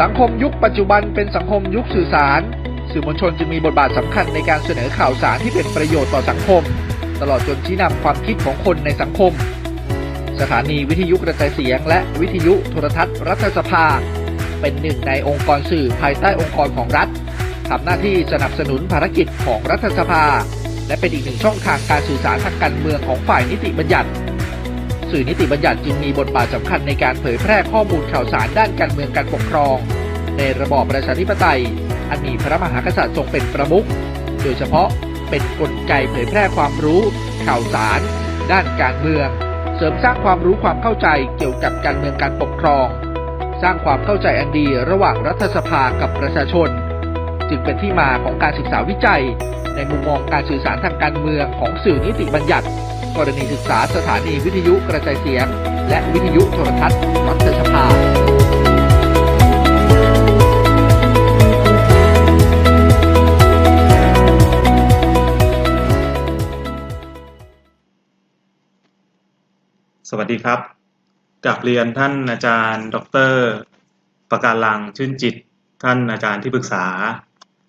สังคมยุคปัจจุบันเป็นสังคมยุคสื่อสาร สื่อมวลชนจึงมีบทบาทสำคัญในการเสนอข่าวสารที่เป็นประโยชน์ต่อสังคม ตลอดจนชี้นำความคิดของคนในสังคม สถานีวิทยุกระจายเสียง และวิทยุโทรทัศน์รัฐสภา เป็นหนึ่งในองค์กรสื่อภายใต้องค์กรของรัฐทำหน้าที่สนับสนุนภารกิจของรัฐสภา และเป็นอีกหนึ่งช่องทางการสื่อสารทางการเมืองของฝ่ายนิติบัญญัติ สื่อนิติบัญญัติจึงมีบทบาทสำคัญในการเผยแพร่ข้อมูลข่าวสารด้านการเมืองการปกครอง ในระบอบประชาธิปไตย อันมีพระมหากษัตริย์ทรงเป็นประมุขโดยเฉพาะเป็นนกลไกเผยแพร่ความรู้ ข่าวสาร ด้านการเมือง เสริมสร้างความรู้ความเข้าใจเกี่ยวกับการเมืองการปกครอง สร้างความเข้าใจอันดีระหว่างรัฐสภากับประชาชน จึงเป็นที่มาของการศึกษาวิจัย ในมุมมองการสื่อสารทางการเมืองของสื่อนิติบัญญัติ กรณีศึกษาสถานีวิทยุกระจายเสียง และวิทยุโทรทัศน์รัฐสภาสวัสดีครับกับเรียนท่านอาจารย์ ดร ประการลังชื่นจิต ท่านอาจารย์ที่ปรึกษา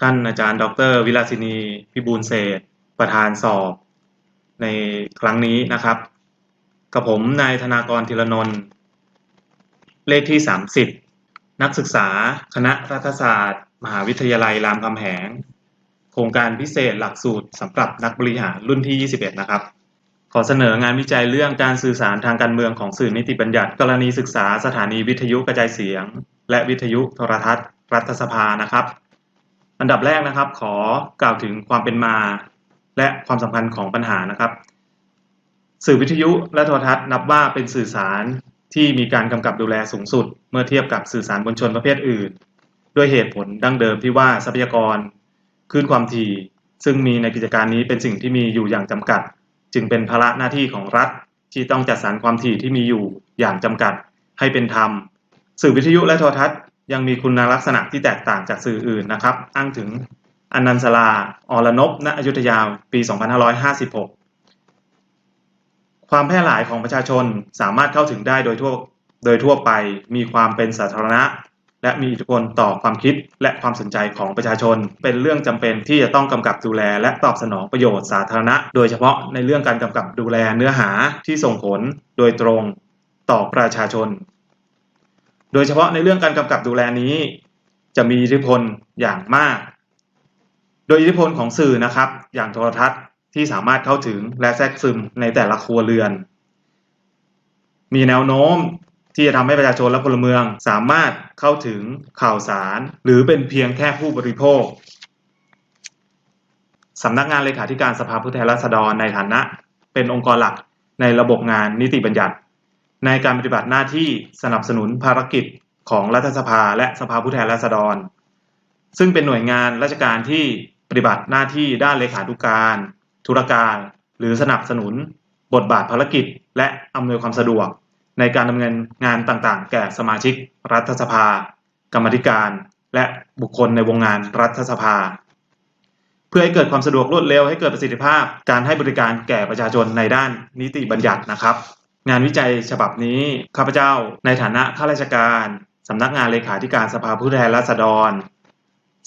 ท่านอาจารย์ ดร วิลาสินีพิบูลเศรษฐประธานสอบ ในครั้งนี้นะครับ กับผมนายธนากรธีรนนท์เลขที่ 30 นักศึกษาคณะรัฐศาสตร์ มหาวิทยาลัยรามคำแหง โครงการพิเศษหลักสูตรสำหรับนักบริหารรุ่นที่ 21 นะครับ ขอเสนองานวิจัยเรื่องการสื่อสารทางการเมืองของสื่อนิติบัญญัติ กรณีศึกษาสถานีวิทยุกระจายเสียง และวิทยุโทรทัศน์ รัฐสภานะครับ อันดับแรกนะครับ ขอกล่าวถึงความเป็นมา และความสำคัญของปัญหานะครับ สื่อวิทยุและโทรทัศน์นับว่าเป็นสื่อสารที่มีการกำกับดูแลสูงสุด เมื่อเทียบกับสื่อสารมวลชนประเภทอื่น ด้วยเหตุผลดั้งเดิมที่ว่าทรัพยากรคลื่นความถี่ ซึ่งมีในกิจการนี้เป็นสิ่งที่มีอยู่อย่างจำกัด จึงเป็นภาระหน้าที่ของรัฐ ที่ต้องจัดสรรความถี่ที่มีอยู่อย่างจำกัดให้เป็นธรรม สื่อวิทยุและโทรทัศน์ยังมีคุณลักษณะที่แตกต่างจากสื่ออื่นนะครับ อ้างถึง อนันสลาอรนพณอยุธยาปี 2556 ความแพร่หลายของประชาชนสามารถเข้าถึงได้โดยทั่วโดยทั่วไปมีความเป็นสาธารณะ และมีอิทธิพลต่อความคิดและความสนใจของประชาชน เป็นเรื่องจำเป็นที่จะต้องกำกับดูแล และตอบสนองประโยชน์สาธารณะ โดยเฉพาะในเรื่องการกำกับดูแลเนื้อหาที่ส่งผลโดยตรงต่อประชาชน โดยเฉพาะในเรื่องการกำกับดูแลนี้ จะมีอิทธิพลอย่างมาก โดยอิทธิพลของสื่อนะครับ อย่างโทรทัศน์ที่สามารถเข้าถึงและแทรกซึมในแต่ละครัวเรือน มีแนวโน้มที่จะทำให้ประชาชนและพลเมืองสามารถเข้าถึงข่าวสาร หรือเป็นเพียงแค่ผู้บริโภคสำนักงานเลขาธิการสภาผู้แทนราษฎรในฐานะ เป็นองค์กรหลักในระบบงานนิติบัญญัติ ในการปฏิบัติหน้าที่สนับสนุนภารกิจของรัฐสภาและสภาผู้แทนราษฎร ซึ่งเป็นหน่วยงานราชการที่ ปฏิบัติหน้าที่ด้านเลขานุการ ธุรการ หรือสนับสนุน บทบาทภารกิจ และอำนวยความสะดวก ในการดำเนินงานต่างๆ แก่สมาชิกรัฐสภา กรรมธิการ และบุคคลในวงงานรัฐสภา เพื่อให้เกิดความสะดวกรวดเร็วให้เกิดประสิทธิภาพ การให้บริการแก่ประชาชนในด้านนิติบัญญัตินะครับ งานวิจัยฉบับนี้ข้าพเจ้าในฐานะข้าราชการสำนักงานเลขาธิการสภาผู้แทนราษฎร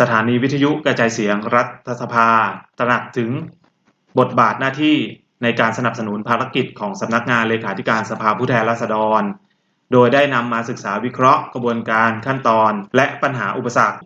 สถานีวิทยุกระจายเสียงรัฐสภา ตระหนักถึงบทบาทหน้าที่ในการสนับสนุนภารกิจของสำนักงานเลขาธิการสภาผู้แทนราษฎร โดยได้นำมาศึกษาวิเคราะห์กระบวนการขั้นตอน และปัญหาอุปสรรค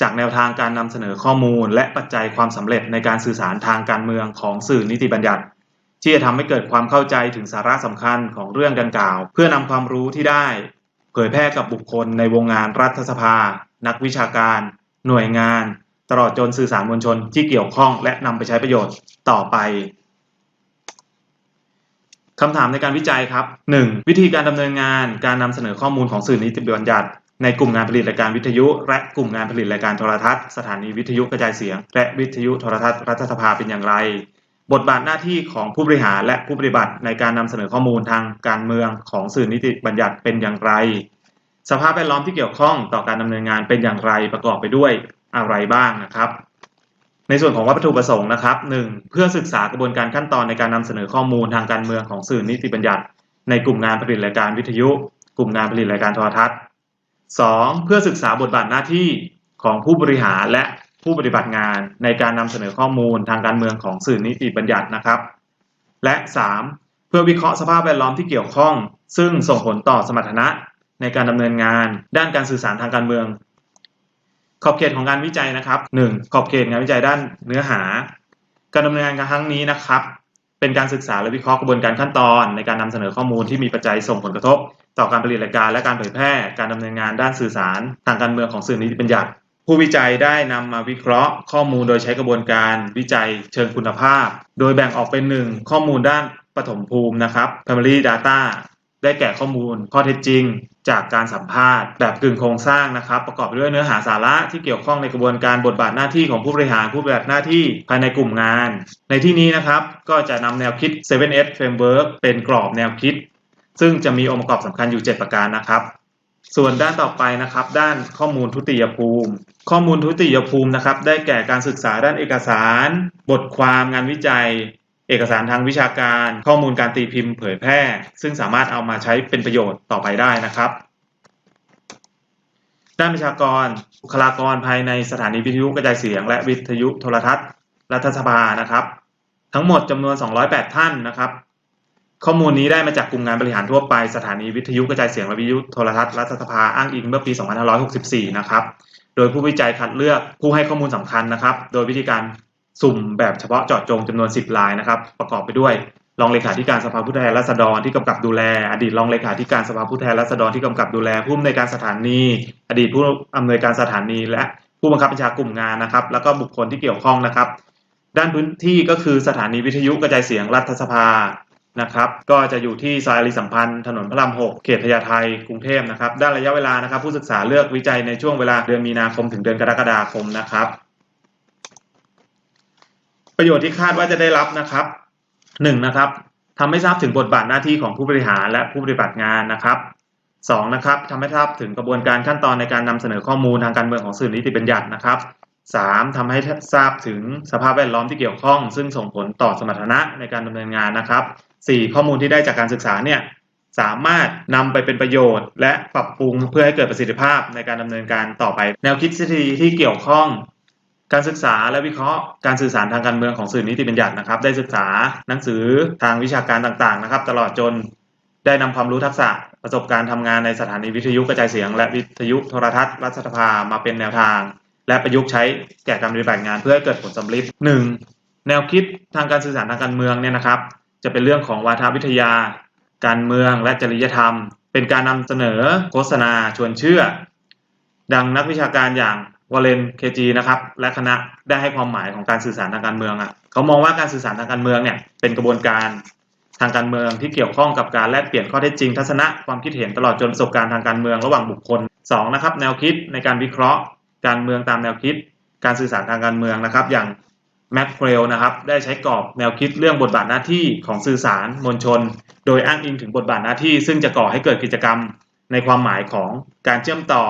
จากแนวทางการนำเสนอข้อมูล และปัจจัยความสำเร็จในการสื่อสารทางการเมืองของสื่อนิติบัญญัติ ที่จะทำให้เกิดความเข้าใจถึงสาระสำคัญของเรื่องดังกล่าว เพื่อนำความรู้ที่ได้ เผยแพร่กับบุคคลในวงงานรัฐสภา นักวิชาการ หน่วยงาน ตลอดจนสื่อสารมวลชนที่เกี่ยวข้อง และนำไปใช้ประโยชน์ต่อไปคำถามในการวิจัยครับ 1. วิธีการดำเนินงานการนำเสนอข้อมูลของสื่อนิติบัญญัติ ในกลุ่มงานผลิตรายการวิทยุ และกลุ่มงานผลิตรายการโทรทัศน์ สถานีวิทยุกระจายเสียง และวิทยุโทรทัศน์รัฐสภาเป็นอย่างไร บทบาทหน้าที่ของผู้บริหารและผู้ปฏิบัติในการนำเสนอข้อมูลทางการเมืองของสื่อนิติบัญญัติเป็นอย่างไร สภาพแวดล้อมที่เกี่ยวข้องต่อการดำเนินงานเป็นอย่างไรประกอบไปด้วยอะไรบ้างนะครับ ในส่วนของวัตถุประสงค์นะครับ 1. เพื่อศึกษากระบวนการขั้นตอนในการนำเสนอข้อมูลทางการเมืองของสื่อนิติบัญญัติ ในกลุ่มงานผลิตรายการวิทยุ กลุ่มงานผลิตรายการโทรทัศน์ 2. เพื่อศึกษาบทบาทหน้าที่ของผู้บริหารและผู้ปฏิบัติงานในการนำเสนอข้อมูลทางการเมืองของสื่อนิติบัญญัตินะครับ และ 3. เพื่อวิเคราะห์สภาพแวดล้อมที่เกี่ยวข้อง ซึ่งส่งผลต่อสมรรถนะ ในการดำเนินงาน ด้านการสื่อสารทางการเมือง ขอบเขตของการวิจัยนะครับ 1. ขอบเขตงานวิจัยด้านเนื้อหา การดำเนินงานครั้งนี้นะครับ เป็นการศึกษาและวิเคราะห์กระบวนการขั้นตอน ในการนำเสนอข้อมูลที่มีปัจจัยส่งผลกระทบ ต่อการผลิตรายการและการเผยแพร่ การดำเนินงานด้านสื่อสารทางการเมืองของสื่อนิติบัญญัติผู้วิจัยได้นำมาวิเคราะห์ข้อมูลโดยใช้กระบวนการวิจัยเชิงคุณภาพ โดยแบ่งออกเป็นหนึ่งข้อมูลด้านปฐมภูมินะครับ primary data ได้แก่ข้อมูลข้อเท็จจริง จากการสัมภาษณ์ แบบกึ่งโครงสร้างนะครับ ประกอบไปด้วยเนื้อหาสาระที่เกี่ยวข้องในกระบวนการบทบาทหน้าที่ของผู้บริหารผู้ปฏิบัติหน้าที่ภายในกลุ่มงาน ในที่นี้นะครับก็จะนำแนวคิด 7S Framework เป็นกรอบแนวคิด ซึ่งจะมีองค์ประกอบสำคัญอยู่ 7 ประการนะครับ ส่วนด้านต่อไปนะครับ ด้านข้อมูลทุติยภูมิ ข้อมูลทุติยภูมินะครับ ได้แก่การศึกษาด้านเอกสาร บทความงานวิจัย อกสารทางวิชาการ ข้อมูลการตีพิมพ์เผยแพร่ ซึ่งสามารถเอามาใช้เป็นประโยชน์ต่อไปได้นะครับ ด้านประชากรบุคลากรภายในสถานีวิทยุกระจายเสียง และวิทยุโทรทัศน์ รัฐสภานะครับ ทั้งหมดจำนวน 208 ท่านนะครับ ข้อมูลนี้ได้มาจากกลุ่มงานบริหารทั่วไปสถานีวิทยุกระจายเสียงและวิทยุโทรทัศน์รัฐสภาอ้างอิงเมื่อปี 2564 นะครับโดยผู้วิจัยคัดเลือกผู้ให้ข้อมูลสำคัญนะครับ โดยวิธีการ สุ่มแบบเฉพาะเจาะจงจำนวน 10 รายนะครับ ประกอบไปด้วยรองเลขาธิการสภาผู้แทนราษฎรที่กำกับดูแล อดีตรองเลขาธิการสภาผู้แทนราษฎรที่กำกับดูแล ผู้อำนวยการสถานี อดีตผู้อำนวยการสถานี และผู้บังคับบัญชากลุ่มงานนะครับ แล้วก็บุคคลที่เกี่ยวข้องนะครับ ด้านพื้นที่ก็คือสถานีวิทยุกระจายเสียงรัฐสภานะครับ ก็จะอยู่ที่ซอยอรีสัมพันธ์ถนนพระราม 6 เขตพญาไทกรุงเทพนะครับ ด้านระยะเวลานะครับ ผู้ศึกษาเลือกวิจัยในช่วงเวลาเดือนมีนาคมถึงเดือนกรกฎาคมนะครับ ประโยชน์ที่คาดว่าจะได้รับนะครับหนึ่งนะครับทำให้ทราบถึงบทบาทหน้าที่ของผู้บริหารและผู้ปฏิบัติงานนะครับสองนะครับทำให้ทราบถึงกระบวนการขั้นตอนในการนำเสนอข้อมูลทางการเมืองของสื่อนิติบัญญัตินะครับสามทำให้ทราบถึงสภาพแวดล้อมที่เกี่ยวข้อง ซึ่งส่งผลต่อสมรรถนะในการดำเนินงานนะครับสี่ข้อมูลที่ได้จากการศึกษาเนี่ยสามารถนำไปเป็นประโยชน์ และปรับปรุงเพื่อให้เกิดประสิทธิภาพในการดำเนินการต่อไป แนวคิดทฤษฎีที่เกี่ยวข้อง การศึกษาและวิเคราะห์การสื่อสารทางการเมืองของสื่อนิติบัญญัตินะครับ ได้ศึกษาหนังสือทางวิชาการต่างๆนะครับ ตลอดจนได้นำความรู้ทักษะประสบการณ์ทำงานในสถานีวิทยุกระจายเสียง และวิทยุโทรทัศน์รัฐสภามาเป็นแนวทาง และประยุกต์ใช้แก่การปฏิบัติงานเพื่อให้เกิดผลสำลิดหนึ่งแนวคิดทางการสื่อสารทางการเมืองเนี่ยนะครับ จะเป็นเรื่องของวาทวิทยา การเมืองและจริยธรรม เป็นการนำเสนอโฆษณาชวนเชื่อ ดังนักวิชาการอย่าง วอลเลนเคจีนะครับและคณะได้ให้ความหมายของการสื่อสารทางการเมืองอะเขามองว่าการสื่อสารทางการเมืองเนี่ยเป็นกระบวนการทางการเมืองที่เกี่ยวข้องกับการแลกเปลี่ยนข้อเท็จจริง ทัศนะความคิดเห็นตลอดจนประสบการณ์ทางการเมืองระหว่างบุคคลสองนะครับแนวคิดในการวิเคราะห์ การเมืองตามแนวคิด การสื่อสารทางการเมืองนะครับ อย่างแมคเครลนะครับได้ใช้กรอบแนวคิดเรื่องบทบาทหน้าที่ของสื่อสารมวลชน โดยอ้างอิงถึงบทบาทหน้าที่ ซึ่งจะก่อให้เกิดกิจกรรมในความหมายของการเชื่อมต่อ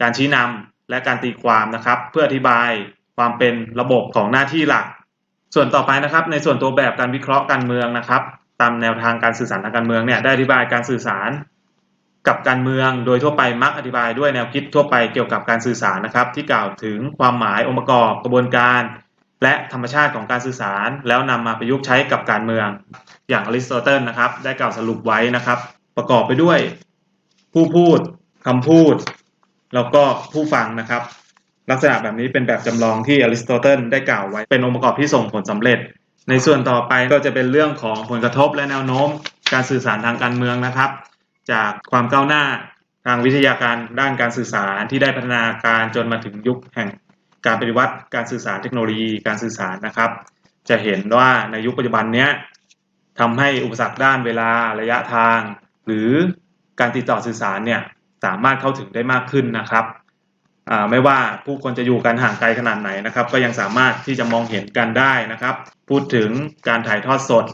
การชี้นำ และการตีความนะครับ เพื่ออธิบายความเป็นระบบของหน้าที่หลัก ส่วนต่อไปนะครับ ในส่วนตัวแบบการวิเคราะห์การเมืองนะครับ ตามแนวทางการสื่อสารทางการเมืองเนี่ยได้อธิบายการสื่อสารกับการเมืองโดยทั่วไปมักอธิบายด้วยแนวคิดทั่วไปเกี่ยวกับการสื่อสารนะครับ ที่กล่าวถึงความหมายองค์ประกอบกระบวนการ และธรรมชาติของการสื่อสาร แล้วนำมาประยุกต์ใช้กับการเมือง อย่างอริสโตเติลนะครับ ได้กล่าวสรุปไว้นะครับ ประกอบไปด้วย ผู้พูดคำพูด แล้วก็ผู้ฟังนะครับ ลักษณะแบบนี้เป็นแบบจำลองที่อริสโตเติลได้กล่าวไว้ เป็นองค์ประกอบที่ส่งผลสำเร็จ ในส่วนต่อไปก็จะเป็นเรื่องของผลกระทบและแนวโน้ม การสื่อสารทางการเมืองนะครับ จากความก้าวหน้าทางวิทยาการด้านการสื่อสารที่ได้พัฒนาการจนมาถึงยุคแห่งการปฏิวัติการสื่อสารเทคโนโลยีการสื่อสารนะครับ จะเห็นว่าในยุคปัจจุบันเนี้ยทำให้อุปสรรคด้านเวลาระยะทาง หรือการติดต่อสื่อสารเนี่ย สามารถเข้าถึงได้มากขึ้นนะครับไม่ว่าผู้คนจะอยู่กันห่างไกลขนาดไหนนะครับ ก็ยังสามารถที่จะมองเห็นกันได้นะครับ พูดถึงการถ่ายทอดสด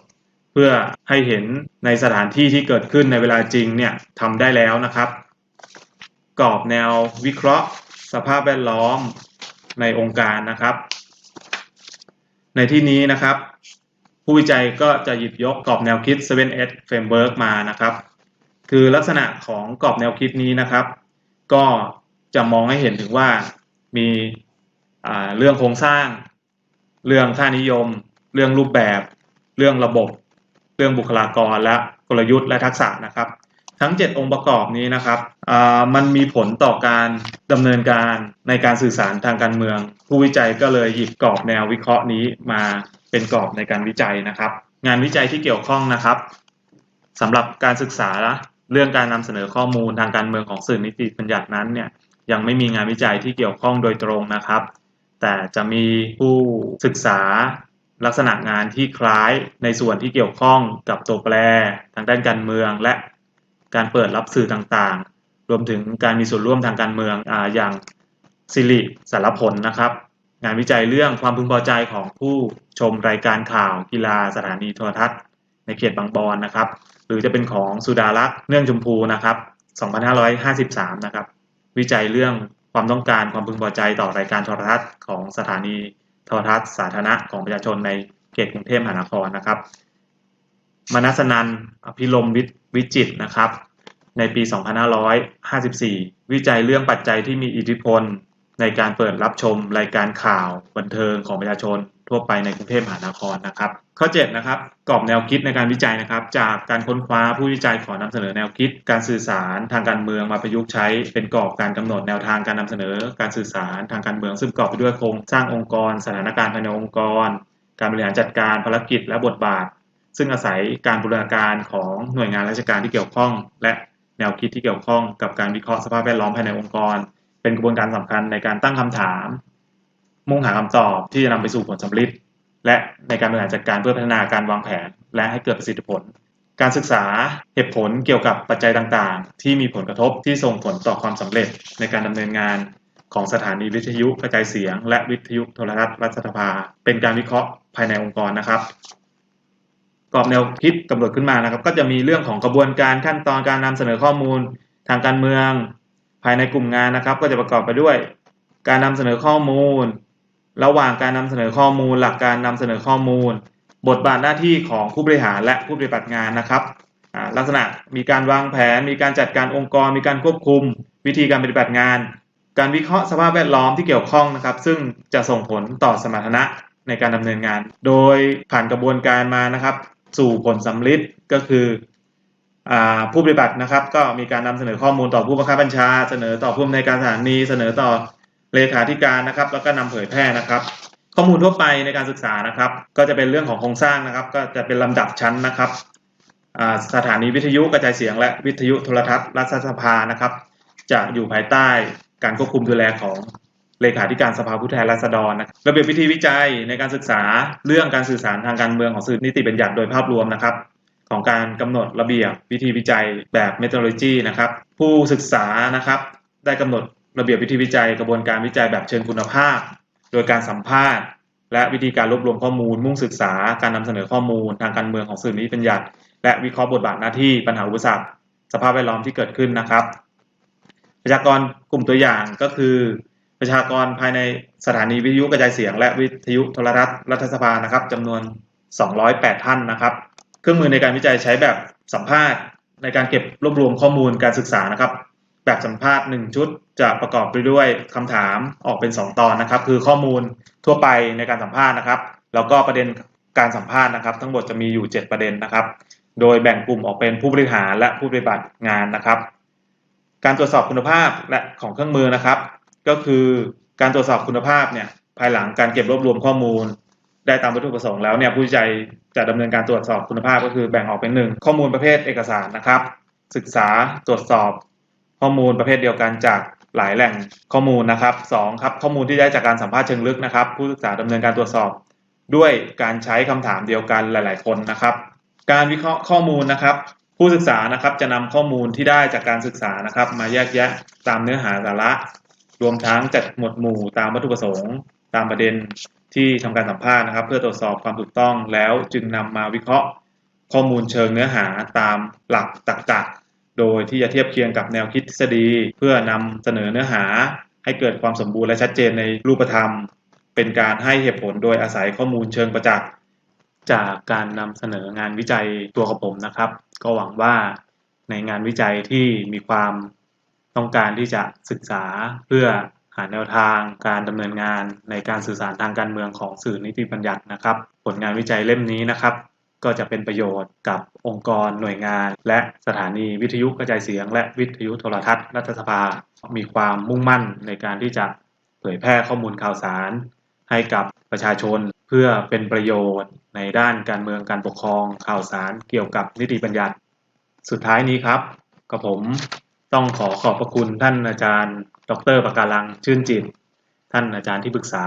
เพื่อให้เห็นในสถานที่ที่เกิดขึ้นในเวลาจริงเนี่ยทำได้แล้วนะครับ กรอบแนววิเคราะห์ สภาพแวดล้อมในองค์การนะครับ ในที่นี้นะครับ ผู้วิจัยก็จะหยิบยกกรอบแนวคิด 7S Framework มานะครับ คือลักษณะของกรอบแนวคิดนี้นะครับ ก็จะมองให้เห็นถึงว่ามีเรื่องโครงสร้าง เรื่องค่านิยม เรื่องรูปแบบ เรื่องระบบ เรื่องบุคลากรและกลยุทธ์และทักษะนะครับ ทั้ง 7 องค์ประกอบนี้นะครับมันมีผลต่อการดำเนินการในการสื่อสารทางการเมือง ผู้วิจัยก็เลยหยิบกรอบแนววิเคราะห์นี้มาเป็นกรอบในการวิจัยนะครับ งานวิจัยที่เกี่ยวข้องนะครับสำหรับการศึกษา เรื่องการนำเสนอข้อมูลทางการเมืองของสื่อนิติบัญญัตินั้นเนี่ยยังไม่มีงานวิจัยที่เกี่ยวข้องโดยตรงนะครับ แต่จะมีผู้ศึกษาลักษณะงานที่คล้ายในส่วนที่เกี่ยวข้องกับตัวแปร ทางด้านการเมือง และการเปิดรับสื่อต่างๆ รวมถึงการมีส่วนร่วมทางการเมืองออย่างสิริสารผลนะครับ งานวิจัยเรื่องความพึงพอใจของผู้ชมรายการข่าวกีฬาสถานีโทรทัศน์ ในเขตบางบอนนะครับ หรือจะเป็นของสุดารักษ์เนื่องชมพูนะครับ 2553 นะครับ วิจัยเรื่องความต้องการความพึงพอใจต่อรายการโทรทัศน์ของสถานีโทรทัศน์สาธารณะของประชาชนในเขตกรุงเทพมหานครนะครับ มนัสนันอภิรมวิวจิตนะครับ ในปี 2554 วิจัยเรื่องปัจจัยที่มีอิทธิพลในการเปิดรับชมรายการข่าวบันเทิงของประชาชน ทั่วไปในกรุงเทพมหานครนะครับ ข้อ7นะครับกรอบแนวคิดในการวิจัยนะครับ จากการค้นคว้าผู้วิจัยขอนำเสนอแนวคิด การสื่อสารทางการเมืองมาประยุกต์ใช้เป็นกรอบการกำหนดแนวทางการนำเสนอ การสื่อสารทางการเมืองซึ่งประกอบไปด้วยโครงสร้างองค์กร สถานการณ์ภายในองค์กร การบริหารจัดการภารกิจและบทบาท ซึ่งอาศัยการบูรณาการของหน่วยงานราชการที่เกี่ยวข้อง และแนวคิดที่เกี่ยวข้องกับการวิเคราะห์สภาพแวดล้อมภายในองค์กร เป็นกระบวนการสำคัญในการตั้งคำถาม มุ่งหาคำตอบที่จะนำไปสู่ผลสำลิดและในการบริหารจัดการเพื่อพัฒนาการวางแผน และให้เกิดประสิทธิผล การศึกษาเหตุผลเกี่ยวกับปัจจัยต่างๆ ที่มีผลกระทบที่ส่งผลต่อความสำเร็จในการดำเนินงานของสถานีวิทยุกระจายเสียง และวิทยุโทรทัศน์รัฐสภา เป็นการวิเคราะห์ภายในองค์กรนะครับกรอบแนวคิดกำหนดขึ้นมานะครับ ก็จะมีเรื่องของกระบวนการขั้นตอนการนำเสนอข้อมูล ทางการเมือง ภายในกลุ่มงานนะครับ ก็จะประกอบไปด้วย การนำเสนอข้อมูล ระหว่างการนำเสนอข้อมูล หลักการนำเสนอข้อมูล บทบาทหน้าที่ของผู้บริหารและผู้ปฏิบัติงานนะครับลักษณะมีการวางแผน มีการจัดการองค์กร มีการควบคุม วิธีการปฏิบัติงาน การวิเคราะห์สภาพแวดล้อมที่เกี่ยวข้องนะครับ ซึ่งจะส่งผลต่อสมรรถนะในการดำเนินงาน โดยผ่านกระบวนการมานะครับ สู่ผลสำลิดก็คืออผู้ปฏิบัตินะครับ ก็มีการนำเสนอข้อมูลต่อผู้บังคับบัญชา เสนอต่อผู้อำนวยการสถานี เสนอต่อ เลขาธิการนะครับ แล้วก็นำเผยแพร่นะครับ ข้อมูลทั่วไปในการศึกษานะครับ ก็จะเป็นเรื่องของโครงสร้างนะครับ ก็จะเป็นลำดับชั้นนะครับสถานีวิทยุกระจายเสียง และวิทยุโทรทัศน์รัฐสภานะครับ จะอยู่ภายใต้การควบคุมดูแลของเลขาธิการสภาผู้แทนราษฎรนะระเบียบวิธีวิจัยในการศึกษาเรื่องการสื่อสารทางการเมืองของสื่อนิติบัญญัติโดยภาพรวมนะครับ ของการกำหนดระเบียบวิธีวิจัยแบบ methodology นะครับ ผู้ศึกษานะครับ ได้กำหนด ระเบียบวิธีวิจัยกระบวนการวิจัยแบบเชิงคุณภาพ โดยการสัมภาษณ์ และวิธีการรวบรวมข้อมูล มุ่งศึกษาการนำเสนอข้อมูล ทางการเมืองของสื่อนิติบัญญัติ และวิเคราะห์บทบาทหน้าที่ปัญหาอุปสรรคสภาพแวดล้อมที่เกิดขึ้นนะครับประชากรกลุ่มตัวอย่างก็คือ ประชากรภายในสถานีวิทยุกระจายเสียง และวิทยุโทรทัศน์รัฐสภานะครับจำนวน 208 ท่านนะครับ เครื่องมือในการวิจัยใช้แบบสัมภาษณ์ ในการเก็บรวบรวมข้อมูลการศึกษานะครับ แบบสัมภาษณ์ 1 ชุดจะประกอบไปด้วยคำถามออกเป็น 2 ตอนนะครับ คือข้อมูลทั่วไปในการสัมภาษณ์นะครับ แล้วก็ประเด็นการสัมภาษณ์นะครับ ทั้งหมดจะมีอยู่ 7 ประเด็นนะครับ โดยแบ่งกลุ่มออกเป็นผู้บริหารและผู้ปฏิบัติงานนะครับ การตรวจสอบคุณภาพและของเครื่องมือนะครับ ก็คือการตรวจสอบคุณภาพเนี่ยภายหลังการเก็บรวบรวมข้อมูล ได้ตามวัตถุประสงค์แล้วเนี่ยผู้วิจัยจะดำเนินการตรวจสอบคุณภาพก็คือแบ่งออกเป็นหนึ่งข้อมูลประเภทเอกสารนะครับ ศึกษาตรวจสอบ ข้อมูลประเภทเดียวกันจากหลายแหล่งข้อมูลนะครับสองครับข้อมูลที่ได้จากการสัมภาษณ์เชิงลึกนะครับ ผู้ศึกษาดำเนินการตรวจสอบ ด้วยการใช้คำถามเดียวกันหลาย ๆ คนนะครับ การวิเคราะห์ข้อมูลนะครับ ผู้ศึกษานะครับจะนำข้อมูลที่ได้จากการศึกษานะครับ มาแยกแยะตามเนื้อหาสาระ รวมทั้งจัดหมวดหมู่ตามวัตถุประสงค์ ตามประเด็นที่ทำการสัมภาษณ์นะครับ เพื่อตรวจสอบความถูกต้องแล้วจึงนำมาวิเคราะห์ ข้อมูลเชิงเนื้อหาตามหลักตรรกะ โดยที่จะเทียบเคียงกับแนวคิดทฤษฎี เพื่อนำเสนอเนื้อหา ให้เกิดความสมบูรณ์และชัดเจนในรูปธรรม เป็นการให้เหตุผลโดยอาศัยข้อมูลเชิงประจักษ์จากการนำเสนองานวิจัยตัวของผมนะครับ ก็หวังว่าในงานวิจัยที่มีความต้องการที่จะศึกษาเพื่อหาแนวทางการดำเนินงานในการสื่อสารทางการเมืองของสื่อนิติบัญญัตินะครับ ผลงานวิจัยเล่มนี้นะครับ ก็จะเป็นประโยชน์กับองค์กรหน่วยงาน และสถานีวิทยุกระจายเสียง และวิทยุโทรทัศน์รัฐสภา มีความมุ่งมั่นในการที่จะเผยแพร่ข้อมูลข่าวสาร ให้กับประชาชนเพื่อเป็นประโยชน์ในด้านการเมืองการปกครองข่าวสารเกี่ยวกับนิติบัญญัติ สุดท้ายนี้ครับกับผมต้องขอขอบพระคุณท่านอาจารย์ ดรปากาลังชื่นจิต ท่านอาจารย์ที่ปรึกษา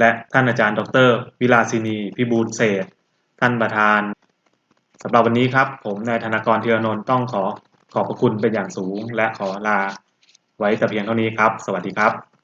และท่านอาจารย์ ดร วิลาสินีพิบูลเศษ ท่านประธานสำหรับวันนี้ครับ ผมนายธนากรเทียนนท์ต้องขอขอบพระคุณเป็นอย่างสูง และขอลาไว้แต่เพียงเท่านี้ครับ สวัสดีครับ